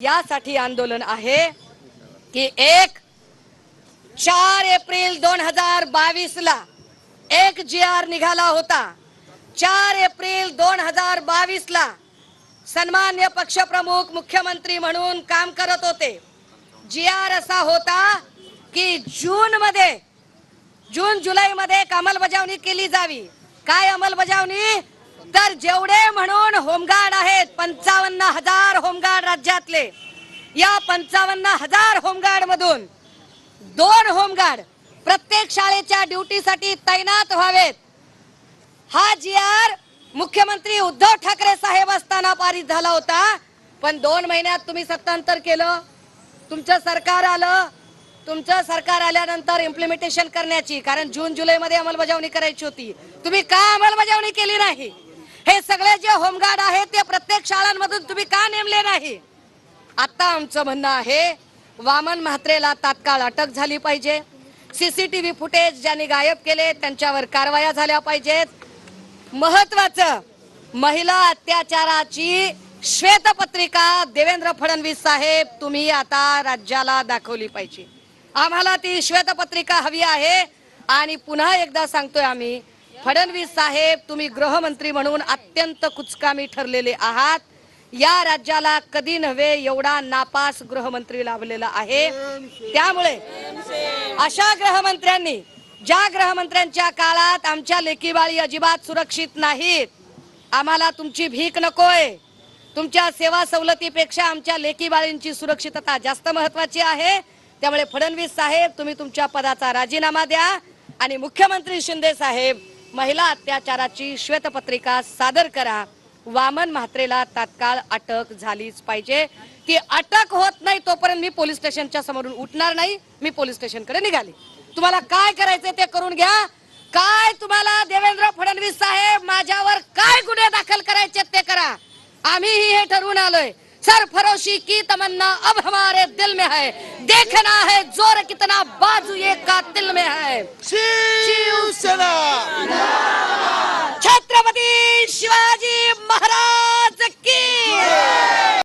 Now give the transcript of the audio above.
यासाठी आंदोलन आहे की एक चार एप्रिल दोन हजार बावीस ला एक जी आर निघाला होता. चार एप्रिल दोन हजार बावीस ला सन्मान्य पक्षप्रमुख मुख्यमंत्री म्हणून काम करत होते. जी आर असा होता की जून मध्ये जून जुलै मध्ये एक अंमलबजावणी केली जावी. काय अंमलबजावणी? तर जेवढे म्हणून होमगार्ड आहेत पंचावन्न हजार होमगार्ड राज्यातले. या पंचावन्न हजार होमगार्ड मधून दोन होमगार्ड प्रत्येक शाळेच्या ड्युटीसाठी तैनात व्हावेत. हा जी आर मुख्यमंत्री उद्धव ठाकरे साहेब असताना पारित झाला होता पण दोन महिन्यात तुम्ही सत्तांतर केलं. तुमचं सरकार आलं. तुमचं सरकार आल्यानंतर इम्प्लिमेंटेशन करण्याची कारण जून जुलै मध्ये अंमलबजावणी करायची होती. तुम्ही का अंमलबजावणी केली नाही? हे सगळे जे होमगार्ड आहेत ते प्रत्येक शाळांमधून तुम्ही का नेमले नाही? आता आमचं म्हणणं आहे वामन म्हात्रेला तात्काळ अटक झाली पाहिजे. सीसीटीव्ही फुटेज ज्यांनी गायब केले त्यांच्यावर कारवाया झाल्या पाहिजेत. महत्वाचं महिला अत्याचाराची श्वेतपत्रिका देवेंद्र फडणवीस साहेब तुम्ही आता राज्याला दाखवली पाहिजे. आम्हाला ती श्वेतपत्रिका हवी आहे आणि पुन्हा एकदा सांगतोय आम्ही फडणवीस साहेब तुम्ही गृहमंत्री म्हणून अत्यंत कुचकामी ठरलेले आहात. या राज्याला कधी नव्हे एवढा नापास गृहमंत्री लाभलेला आहे. त्यामुळे अशा गृहमंत्र्यांनी ज्या गृहमंत्र्यांच्या काळात आमच्या लेकीबाळी अजिबात सुरक्षित नाहीत आम्हाला तुमची भीक नकोय. तुमच्या सेवा सवलतीपेक्षा आमच्या लेकीबाळींची सुरक्षितता जास्त महत्वाची आहे. त्यामुळे फडणवीस साहेब तुम्ही तुमच्या पदाचा राजीनामा द्या. आणि मुख्यमंत्री शिंदे साहेब महिला अत्याचाराची श्वेतपत्रिका सादर करा. वामन म्हात्रेला तात्काळ अटक झालीच पाहिजे. ती अटक होत नाही तोपर्यंत मी पोलीस स्टेशनच्या समोरून उठणार नाही मी पोलीस स्टेशनकडे निघाली. तुम्हाला काय करायचंय ते करून घ्या. काय तुम्हाला देवेंद्र फडणवीस साहेब माझ्यावर काय गुन्हे दाखल करायचे ते करा. आम्हीही हे ठरवून आलोय. सरफरोशी की तमन्ना अब हमारे दिल में है. देखना है जोर कितना बाजू ये कातिल में है. शिवसेना!